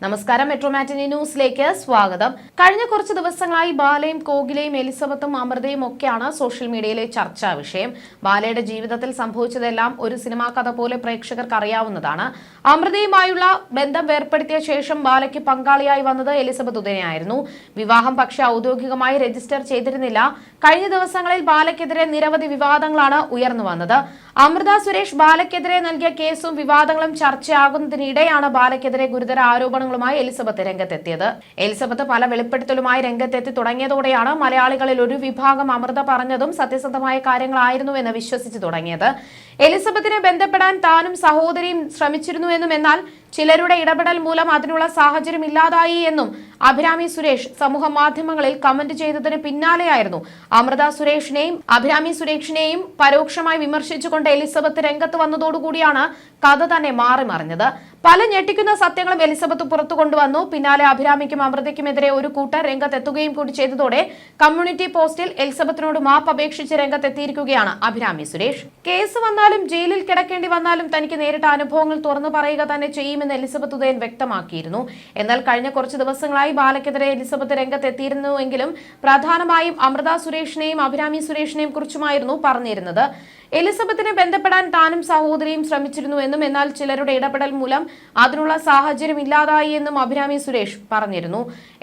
നമസ്കാരം മെട്രോമാറ്റിനി ന്യൂസിലേക്ക് സ്വാഗതം. കഴിഞ്ഞ കുറച്ച് ദിവസങ്ങളായി ബാലയും കോഗിലയും എലിസബത്തും അമൃതയും ഒക്കെയാണ് സോഷ്യൽ മീഡിയയിലെ ചർച്ചാ വിഷയം. ബാലയുടെ ജീവിതത്തിൽ സംഭവിച്ചതെല്ലാം ഒരു സിനിമാ കഥ പോലെ പ്രേക്ഷകർക്ക് അറിയാവുന്നതാണ്. അമൃതയുമായുള്ള ബന്ധം വേർപ്പെടുത്തിയ ശേഷം ബാലയ്ക്ക് പങ്കാളിയായി വന്നത് എലിസബത്ത് ഉദയനായിരുന്നു. വിവാഹം പക്ഷെ ഔദ്യോഗികമായി രജിസ്റ്റർ ചെയ്തിരുന്നില്ല. കഴിഞ്ഞ ദിവസങ്ങളിൽ ബാലയ്ക്കെതിരെ നിരവധി വിവാദങ്ങളാണ് ഉയർന്നു വന്നത്. അമൃത സുരേഷ് ബാലയ്ക്കെതിരെ നൽകിയ കേസും വിവാദങ്ങളും ചർച്ചയാകുന്നതിനിടെയാണ് ബാലയ്ക്കെതിരെ ഗുരുതര ആരോപണങ്ങളുമായി എലിസബത്ത് രംഗത്തെത്തിയത്. എലിസബത്ത് പല വെളിപ്പെടുത്തലുമായി രംഗത്തെത്തി തുടങ്ങിയതോടെയാണ് മലയാളികളിൽ ഒരു വിഭാഗം അമൃത പറഞ്ഞതും സത്യസന്ധമായ കാര്യങ്ങളായിരുന്നുവെന്ന് വിശ്വസിച്ചു തുടങ്ങിയത്. എലിസബത്തിനെ ബന്ധപ്പെടാൻ താനും സഹോദരിയും ശ്രമിച്ചിരുന്നു എന്നും എന്നാൽ ചിലരുടെ ഇടപെടൽ മൂലം അതിനുള്ള സാഹചര്യം ഇല്ലാതായി എന്നും അഭിരാമി സുരേഷ് സമൂഹ മാധ്യമങ്ങളിൽ കമന്റ് ചെയ്തതിന് പിന്നാലെയായിരുന്നു. അമൃത സുരേഷിനെയും അഭിരാമി സുരേഷിനെയും പരോക്ഷമായി വിമർശിച്ചുകൊണ്ട് എലിസബത്ത് രംഗത്ത് വന്നതോടുകൂടിയാണ് കഥ തന്നെ മാറി മറിഞ്ഞത് പല ഞെട്ടിക്കുന്ന സത്യങ്ങളും എലിസബത്ത് പുറത്തു കൊണ്ടുവന്നു. പിന്നാലെ അഭിരാമിക്കും അമൃതയ്ക്കുമെതിരെ ഒരു കൂട്ടർ രംഗത്തെത്തുകയും കൂടി ചെയ്തതോടെ കമ്മ്യൂണിറ്റി പോസ്റ്റിൽ എലിസബത്തിനോട് മാപ്പ് അപേക്ഷിച്ച് രംഗത്തെത്തിയിരിക്കുകയാണ് അഭിരാമി സുരേഷ്. കേസ് വന്നാലും ജയിലിൽ കിടക്കേണ്ടി വന്നാലും തനിക്ക് നേരിട്ട അനുഭവങ്ങൾ തുറന്നു പറയുക തന്നെ ചെയ്യുമെന്ന് എലിസബത്ത് ഉദയൻ വ്യക്തമാക്കിയിരുന്നു. എന്നാൽ കഴിഞ്ഞ കുറച്ച് ദിവസങ്ങളായി ബാലയ്ക്കെതിരെ എലിസബത്ത് രംഗത്തെത്തിയിരുന്നുവെങ്കിലും പ്രധാനമായും അമൃത സുരേഷിനെയും അഭിരാമി സുരേഷിനെയും കുറിച്ചുമായിരുന്നു പറഞ്ഞിരുന്നത്. എലിസബത്തിനെ ബന്ധപ്പെടാൻ താനും സഹോദരിയും ശ്രമിച്ചിരുന്നു എന്നും എന്നാൽ ചിലരുടെ ഇടപെടൽ മൂലം അതിനുള്ള സാഹചര്യം ഇല്ലാതായി എന്നും അഭിരാമി സുരേഷ് പറഞ്ഞിരുന്നു.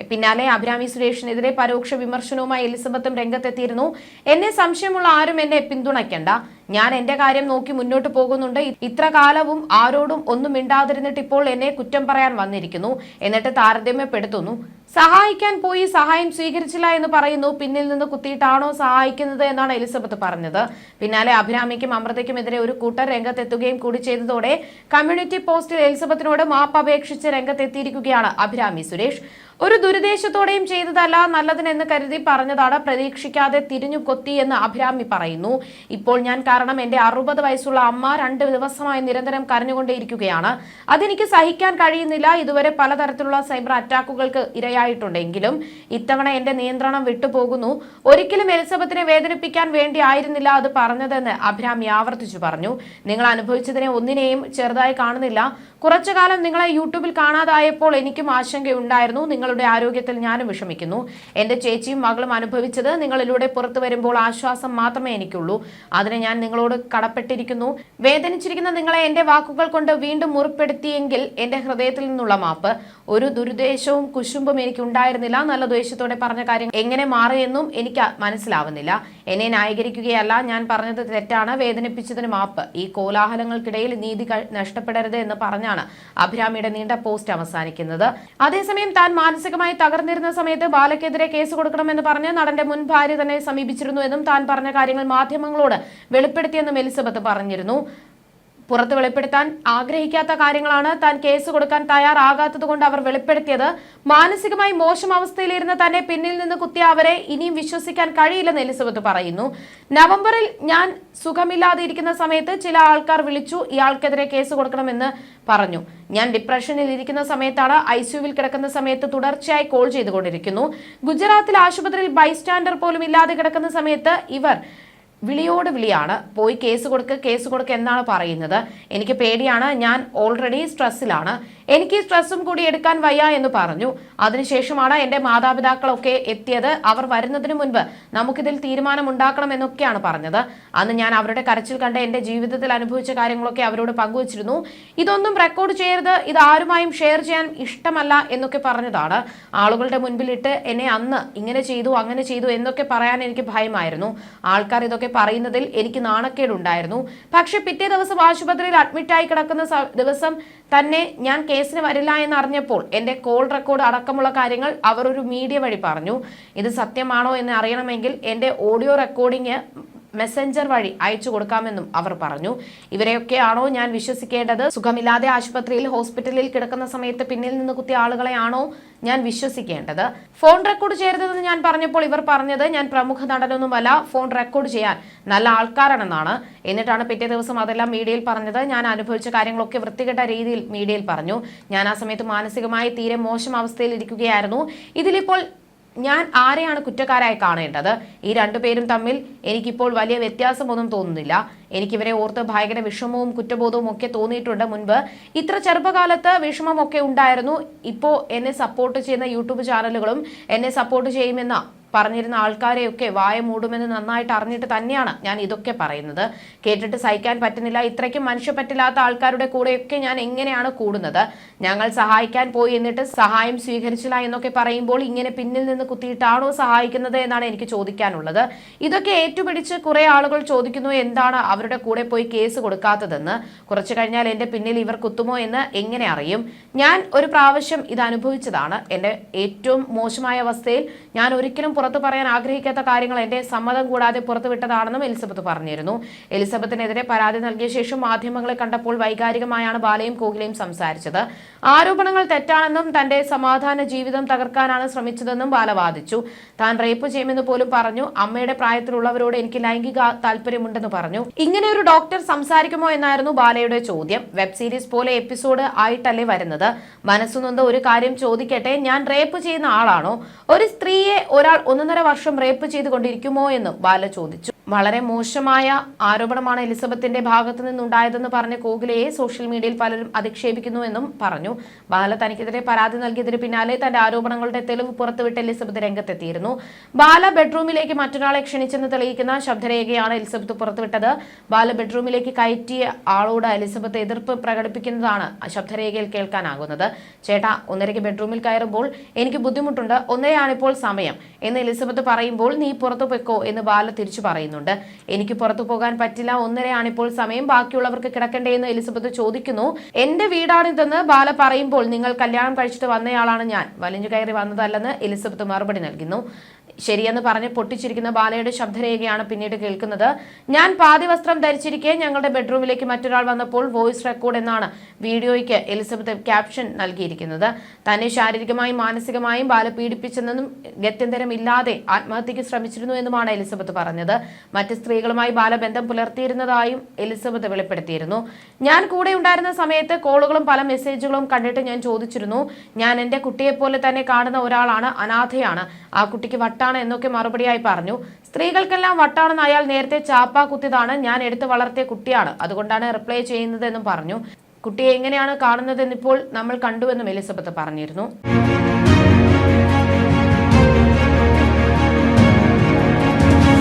പിന്നാലെ അഭിരാമി സുരേഷിനെതിരെ പരോക്ഷ വിമർശനവുമായി എലിസബത്തും രംഗത്തെത്തിയിരുന്നു. എന്നെ സംശയമുള്ള ആരും എന്നെ പിന്തുണയ്ക്കണ്ട. ഞാൻ എന്റെ കാര്യം നോക്കി മുന്നോട്ട് പോകുന്നുണ്ട്. ഇത്ര കാലവും ആരോടും ഒന്നും മിണ്ടാതിരുന്നിട്ട് ഇപ്പോൾ എന്നെ കുറ്റം പറയാൻ വന്നിരിക്കുന്നു. എന്നിട്ട് താരതമ്യപ്പെടുത്തുന്നു. സഹായിക്കാൻ പോയി സഹായം സ്വീകരിച്ചില്ല എന്ന് പറയുന്നു. പിന്നിൽ നിന്ന് കുത്തിയിട്ടാണോ സഹായിക്കുന്നത് എന്നാണ് എലിസബത്ത് പറഞ്ഞത്. പിന്നാലെ അഭിരാമിക്കും അമൃതയ്ക്കുമെതിരെ ഒരു കൂട്ടർ രംഗത്തെത്തുകയും കൂടി ചെയ്തതോടെ കമ്മ്യൂണിറ്റി പോസ്റ്റിൽ എലിസബത്തിനോട് മാപ്പ് അപേക്ഷിച്ച് രംഗത്തെത്തിയിരിക്കുകയാണ് അഭിരാമി സുരേഷ്. ഒരു ദുരുദ്ദേശത്തോടെയും ചെയ്തതല്ല നല്ലതിനെന്ന് കരുതി പറഞ്ഞതാണ്. പ്രതീക്ഷിക്കാതെ തിരിഞ്ഞു കൊത്തി എന്ന് അഭിരാമി പറയുന്നു. ഇപ്പോൾ ഞാൻ കാരണം എന്റെ അറുപത് വയസ്സുള്ള അമ്മ രണ്ട് ദിവസമായി നിരന്തരം കരഞ്ഞുകൊണ്ടേയിരിക്കുകയാണ്. അതെനിക്ക് സഹിക്കാൻ കഴിയുന്നില്ല. ഇതുവരെ പലതരത്തിലുള്ള സൈബർ അറ്റാക്കുകൾക്ക് ഇരയായിട്ടുണ്ടെങ്കിലും ഇത്തവണ എന്റെ നിയന്ത്രണം വിട്ടുപോകുന്നു. ഒരിക്കലും എലിസബത്തിനെ വേദനിപ്പിക്കാൻ വേണ്ടി ആയിരുന്നില്ല അത് പറഞ്ഞതെന്ന് അഭിരാമി ആവർത്തിച്ചു പറഞ്ഞു. നിങ്ങൾ അനുഭവിച്ചതിനെ ഒന്നിനെയും ചെറുതായി കാണുന്നില്ല. കുറച്ചു കാലം നിങ്ങളെ യൂട്യൂബിൽ കാണാതായപ്പോൾ എനിക്കും ആശങ്കയുണ്ടായിരുന്നു. നിങ്ങളുടെ ആരോഗ്യത്തിൽ ഞാനും വിഷമിക്കുന്നു. എന്റെ ചേച്ചിയും മകളും അനുഭവിച്ചത് നിങ്ങളിലൂടെ പുറത്തു വരുമ്പോൾ ആശ്വാസം മാത്രമേ എനിക്കുള്ളൂ. അതിന് ഞാൻ നിങ്ങളോട് കടപ്പെട്ടിരിക്കുന്നു. വേദനിച്ചിരിക്കുന്ന നിങ്ങളെ എന്റെ വാക്കുകൾ കൊണ്ട് വീണ്ടും മുറിപ്പെടുത്തിയെങ്കിൽ എന്റെ ഹൃദയത്തിൽ നിന്നുള്ള മാപ്പ് ഒരു ദുരുദ്ദേശവും കുശുമ്പും എനിക്ക് ഉണ്ടായിരുന്നില്ല. നല്ല ദ്വേഷത്തോടെ പറഞ്ഞ കാര്യം എങ്ങനെ മാറിയെന്നും എനിക്ക് മനസ്സിലാവുന്നില്ല. എന്നെ ന്യായീകരിക്കുകയല്ല ഞാൻ പറഞ്ഞത് തെറ്റാണ്. വേദനിപ്പിച്ചതിന് മാപ്പ്. ഈ കോലാഹലങ്ങൾക്കിടയിൽ നീതി നഷ്ടപ്പെടരുത് എന്ന് പറഞ്ഞാണ് അഭിരാമിയുടെ നീണ്ട പോസ്റ്റ് അവസാനിക്കുന്നത്. അതേസമയം താൻ മാനസികമായി തകർന്നിരുന്ന സമയത്ത് ബാലയ്ക്കെതിരെ കേസ് കൊടുക്കണമെന്ന് പറഞ്ഞ് നടന്റെ മുൻ ഭാര്യ തന്നെ സമീപിച്ചിരുന്നുവെന്നും താൻ പറഞ്ഞ കാര്യങ്ങൾ മാധ്യമങ്ങളോട് വെളിപ്പെടുത്തിയെന്നും എലിസബത്ത് പറഞ്ഞിരുന്നു. പുറത്ത് വെളിപ്പെടുത്താൻ ആഗ്രഹിക്കാത്ത കാര്യങ്ങളാണ് താൻ കേസ് കൊടുക്കാൻ തയ്യാറാകാത്തത് കൊണ്ട് അവർ വെളിപ്പെടുത്തിയത്. മാനസികമായി മോശം അവസ്ഥയിലിരുന്ന തന്നെ പിന്നിൽ നിന്ന് കുത്തിയ അവരെ ഇനിയും വിശ്വസിക്കാൻ കഴിയില്ലെന്ന് എലിസബത്ത് പറയുന്നു. നവംബറിൽ ഞാൻ സുഖമില്ലാതെ ഇരിക്കുന്ന സമയത്ത് ചില ആൾക്കാർ വിളിച്ചു ഇയാൾക്കെതിരെ കേസ് കൊടുക്കണമെന്ന് പറഞ്ഞു. ഞാൻ ഡിപ്രഷനിൽ ഇരിക്കുന്ന സമയത്താണ് ഐ സിയുവിൽ കിടക്കുന്ന സമയത്ത് തുടർച്ചയായി കോൾ ചെയ്തുകൊണ്ടിരിക്കുന്നു. ഗുജറാത്തിൽ ആശുപത്രിയിൽ ബൈസ്റ്റാൻഡർ പോലും ഇല്ലാതെ കിടക്കുന്ന സമയത്ത് ഇവർ വിളിയോട് വിളിയാണ്. പോയി കേസ് കൊടുക്ക് കേസ് കൊടുക്ക് എന്നാണ് പറയുന്നത്. എനിക്ക് പേടിയാണ്. ഞാൻ ഓൾറെഡി സ്ട്രെസ്സിലാണ് എനിക്ക് സ്ട്രെസ്സും കൂടി എടുക്കാൻ വയ്യ എന്ന് പറഞ്ഞു. അതിനുശേഷമാണ് എന്റെ മാതാപിതാക്കളൊക്കെ എത്തിയത്. അവർ വരുന്നതിന് മുൻപ് നമുക്കിതിൽ തീരുമാനം ഉണ്ടാക്കണം എന്നൊക്കെയാണ് പറഞ്ഞത്. അന്ന് ഞാൻ അവരുടെ കരച്ചിൽ കണ്ട് എന്റെ ജീവിതത്തിൽ അനുഭവിച്ച കാര്യങ്ങളൊക്കെ അവരോട് പങ്കുവച്ചിരുന്നു. ഇതൊന്നും റെക്കോർഡ് ചെയ്യരുത്. ഇത് ആരുമായും ഷെയർ ചെയ്യാൻ ഇഷ്ടമല്ല എന്നൊക്കെ പറഞ്ഞതാണ്. ആളുകളുടെ മുൻപിലിട്ട് എന്നെ അന്ന് ഇങ്ങനെ ചെയ്തു അങ്ങനെ ചെയ്തു എന്നൊക്കെ പറയാൻ എനിക്ക് ഭയമായിരുന്നു. ആൾക്കാർ ഇതൊക്കെ പറയുന്നതിൽ എനിക്ക് നാണക്കേടുണ്ടായിരുന്നു. പക്ഷെ പിറ്റേ ദിവസം ആശുപത്രിയിൽ അഡ്മിറ്റായി കിടക്കുന്ന ദിവസം തന്നെ ഞാൻ കേസിന് വരില്ല എന്ന് അറിഞ്ഞപ്പോൾ എന്റെ കോൾ റെക്കോർഡ് അടക്കമുള്ള കാര്യങ്ങൾ അവർ ഒരു മീഡിയ വഴി പറഞ്ഞു. ഇത് സത്യമാണോ എന്ന് അറിയണമെങ്കിൽ എന്റെ ഓഡിയോ റെക്കോർഡിംഗ് മെസ്സഞ്ചർ വഴി അയച്ചു കൊടുക്കാമെന്നും അവർ പറഞ്ഞു. ഇവരെയൊക്കെയാണോ ഞാൻ വിശ്വസിക്കേണ്ടത്? സുഖമില്ലാതെ ആശുപത്രിയിൽ ഹോസ്പിറ്റലിൽ കിടക്കുന്ന സമയത്ത് പിന്നിൽ നിന്ന് കുത്തിയ ആളുകളെയാണോ ഞാൻ വിശ്വസിക്കേണ്ടത്? ഫോൺ റെക്കോർഡ് ചെയ്യരുതെന്ന് ഞാൻ പറഞ്ഞപ്പോൾ ഇവർ പറഞ്ഞത് ഞാൻ പ്രമുഖ നടനൊന്നുമല്ല ഫോൺ റെക്കോർഡ് ചെയ്യാൻ നല്ല ആൾക്കാരാണെന്നാണ്. എന്നിട്ടാണ് പിറ്റേ ദിവസം അതെല്ലാം മീഡിയയിൽ പറഞ്ഞത്. ഞാൻ അനുഭവിച്ച കാര്യങ്ങളൊക്കെ വൃത്തികെട്ട രീതിയിൽ മീഡിയയിൽ പറഞ്ഞു. ഞാൻ ആ സമയത്ത് മാനസികമായി തീരെ മോശം അവസ്ഥയിൽ ഇരിക്കുകയായിരുന്നു. ഇതിലിപ്പോൾ ഞാൻ ആരെയാണ് കുറ്റക്കാരായി കാണേണ്ടത്? ഈ രണ്ടുപേരും തമ്മിൽ എനിക്കിപ്പോൾ വലിയ വ്യത്യാസമൊന്നും തോന്നുന്നില്ല. എനിക്കിവരെ ഓർത്ത് ഭയങ്കര വിഷമവും കുറ്റബോധവും ഒക്കെ തോന്നിയിട്ടുണ്ട് മുൻപ്. ഇത്ര ചെറുപ്പകാലത്ത് വിഷമമൊക്കെ ഉണ്ടായിരുന്നു. ഇപ്പോൾ എന്നെ സപ്പോർട്ട് ചെയ്യുന്ന യൂട്യൂബ് ചാനലുകളും എന്നെ സപ്പോർട്ട് ചെയ്യുമെന്ന പറഞ്ഞിരുന്ന ആൾക്കാരെയൊക്കെ വായ മൂടുമെന്ന് നന്നായിട്ട് അറിഞ്ഞിട്ട് തന്നെയാണ് ഞാൻ ഇതൊക്കെ പറയുന്നത്. കേട്ടിട്ട് സഹിക്കാൻ പറ്റുന്നില്ല. ഇത്രയ്ക്കും മനുഷ്യപ്പറ്റില്ലാത്ത ആൾക്കാരുടെ കൂടെയൊക്കെ ഞാൻ എങ്ങനെയാണ് കൂടുന്നത്? ഞങ്ങൾ സഹായിക്കാൻ പോയി എന്നിട്ട് സഹായം സ്വീകരിച്ചില്ല എന്നൊക്കെ പറയുമ്പോൾ ഇങ്ങനെ പിന്നിൽ നിന്ന് കുത്തിയിട്ടാണോ സഹായിക്കുന്നത് എന്നാണ് എനിക്ക് ചോദിക്കാനുള്ളത്. ഇതൊക്കെ ഏറ്റുപിടിച്ച് കുറെ ആളുകൾ ചോദിക്കുന്നു എന്താണ് അവരുടെ കൂടെ പോയി കേസ് കൊടുക്കാത്തതെന്ന്? കുറച്ചു കഴിഞ്ഞാൽ എന്റെ പിന്നിൽ ഇവർ കുത്തുമോ എന്ന് എങ്ങനെ അറിയും? ഞാൻ ഒരു പ്രാവശ്യം ഇത് അനുഭവിച്ചതാണ്. എന്റെ ഏറ്റവും മോശമായ അവസ്ഥയിൽ ഞാൻ ഒരിക്കലും പുറത്തു പറയാൻ ആഗ്രഹിക്കാത്ത കാര്യങ്ങൾ എന്റെ സമ്മതം കൂടാതെ പുറത്തുവിട്ടതാണെന്നും എലിസബത്ത് പറഞ്ഞിരുന്നു. എലിസബത്തിനെതിരെ പരാതി നൽകിയ ശേഷം മാധ്യമങ്ങളെ കണ്ടപ്പോൾ വൈകാരികമായാണ് ബാലയും കോകിലയും സംസാരിച്ചത്. ആരോപണങ്ങൾ തെറ്റാണെന്നും തന്റെ സമാധാന ജീവിതം തകർക്കാനാണ് ശ്രമിച്ചതെന്നും ബാല വാദിച്ചു. താൻ റേപ്പ് ചെയ്യുമെന്ന് പോലും പറഞ്ഞു. അമ്മയുടെ പ്രായത്തിലുള്ളവരോട് എനിക്ക് ലൈംഗിക താല്പര്യമുണ്ടെന്ന് പറഞ്ഞു. ഇങ്ങനെ ഒരു ഡോക്ടർ സംസാരിക്കുമോ എന്നായിരുന്നു ബാലയുടെ ചോദ്യം. വെബ് സീരീസ് പോലെ എപ്പിസോഡ് ആയിട്ടല്ലേ വരുന്നത്? മനസ്സുനൊന്ന് ഒരു കാര്യം ചോദിക്കട്ടെ? ഞാൻ റേപ്പ് ചെയ്യുന്ന ആളാണോ? ഒരു സ്ത്രീയെ ഒരാൾ ഒന്നര വർഷം റേപ്പ് ചെയ്തുകൊണ്ടിരിക്കുമോ എന്നും ബാല ചോദിച്ചു. വളരെ മോശമായ ആരോപണമാണ് എലിസബത്തിന്റെ ഭാഗത്തു നിന്നുണ്ടായതെന്ന് പറഞ്ഞ കോഹ്ലിയെ സോഷ്യൽ മീഡിയയിൽ പലരും അധിക്ഷേപിക്കുന്നുവെന്നും പറഞ്ഞു. ബാല തനിക്കെതിരെ പരാതി നൽകിയതിന് പിന്നാലെ തന്റെ ആരോപണങ്ങളുടെ തെളിവ് പുറത്തുവിട്ട് എലിസബത്ത് രംഗത്തെത്തിയിരുന്നു. ബാല ബെഡ്റൂമിലേക്ക് മറ്റൊരാളെ ക്ഷണിച്ചെന്ന് തെളിയിക്കുന്ന ശബ്ദരേഖയാണ് എലിസബത്ത് പുറത്തുവിട്ടത്. ബാല ബെഡ്റൂമിലേക്ക് കയറ്റിയ ആളോട് എലിസബത്ത് എതിർപ്പ് പ്രകടിപ്പിക്കുന്നതാണ് ശബ്ദരേഖയിൽ കേൾക്കാനാകുന്നത്. ചേട്ടാ ഒന്നരയ്ക്ക് ബെഡ്റൂമിൽ കയറുമ്പോൾ എനിക്ക് ബുദ്ധിമുട്ടുണ്ട്. ഒന്നരയാണിപ്പോൾ സമയം എന്ന് എലിസബത്ത് പറയുമ്പോൾ നീ പുറത്തു പൊയ്ക്കോ എന്ന് ബാല തിരിച്ചു പറയുന്നുണ്ട്. എനിക്ക് പുറത്തു പോകാൻ പറ്റില്ല. ഒന്നരയാണ് ഇപ്പോൾ സമയം. ബാക്കിയുള്ളവർക്ക് കിടക്കണ്ടേ എന്ന് എലിസബത്ത് ചോദിക്കുന്നു. എന്റെ വീടാണിതെന്ന് ബാല പറയുമ്പോൾ നിങ്ങൾ കല്യാണം കഴിച്ചിട്ട് വന്നയാളാണ് ഞാൻ. വലിഞ്ഞു കയറി വന്നതല്ലെന്ന് എലിസബത്ത് മറുപടി നൽകുന്നു. ശരിയെന്ന് പറഞ്ഞ് പൊട്ടിച്ചിരിക്കുന്ന ബാലയുടെ ശബ്ദരേഖയാണ് പിന്നീട് കേൾക്കുന്നത്. ഞാൻ പാതി വസ്ത്രം ധരിച്ചിരിക്കെ ഞങ്ങളുടെ ബെഡ്റൂമിലേക്ക് മറ്റൊരാൾ വന്നപ്പോൾ വോയിസ് റെക്കോർഡ് എന്നാണ് വീഡിയോയ്ക്ക് എലിസബത്ത് ക്യാപ്ഷൻ നൽകിയിരിക്കുന്നത്. തന്നെ ശാരീരികമായും മാനസികമായും ബാല പീഡിപ്പിച്ചെന്നും ഗത്യന്തരമില്ലാതെ ആത്മഹത്യക്ക് ശ്രമിച്ചിരുന്നു എന്നുമാണ് എലിസബത്ത് പറഞ്ഞത്. മറ്റ് സ്ത്രീകളുമായി ബാലബന്ധം പുലർത്തിയിരുന്നതായും എലിസബത്ത് വെളിപ്പെടുത്തിയിരുന്നു. ഞാൻ കൂടെ ഉണ്ടായിരുന്ന സമയത്ത് കോളുകളും പല മെസ്സേജുകളും കണ്ടിട്ട് ഞാൻ ചോദിച്ചിരുന്നു. ഞാൻ എന്റെ കുട്ടിയെപ്പോലെ തന്നെ കാണുന്ന ഒരാളാണ് അനാഥയാണ്. ആ കുട്ടിക്ക് വട്ടാണ് എന്നൊക്കെ മറുപടിയായി പറഞ്ഞു. സ്ത്രീകൾക്കെല്ലാം വട്ടാണെന്ന് അയാൾ നേരത്തെ ചാപ്പ കുത്തിയതാണ്. ഞാൻ എടുത്തു വളർത്തിയ കുട്ടിയാണ്. അതുകൊണ്ടാണ് റിപ്ലൈ ചെയ്യുന്നത് ചെയ്യുന്നതെന്നും പറഞ്ഞു. കുട്ടിയെ എങ്ങനെയാണ് കാണുന്നതെന്നിപ്പോൾ നമ്മൾ കണ്ടുവെന്നും എലിസബത്ത് പറഞ്ഞിരുന്നു.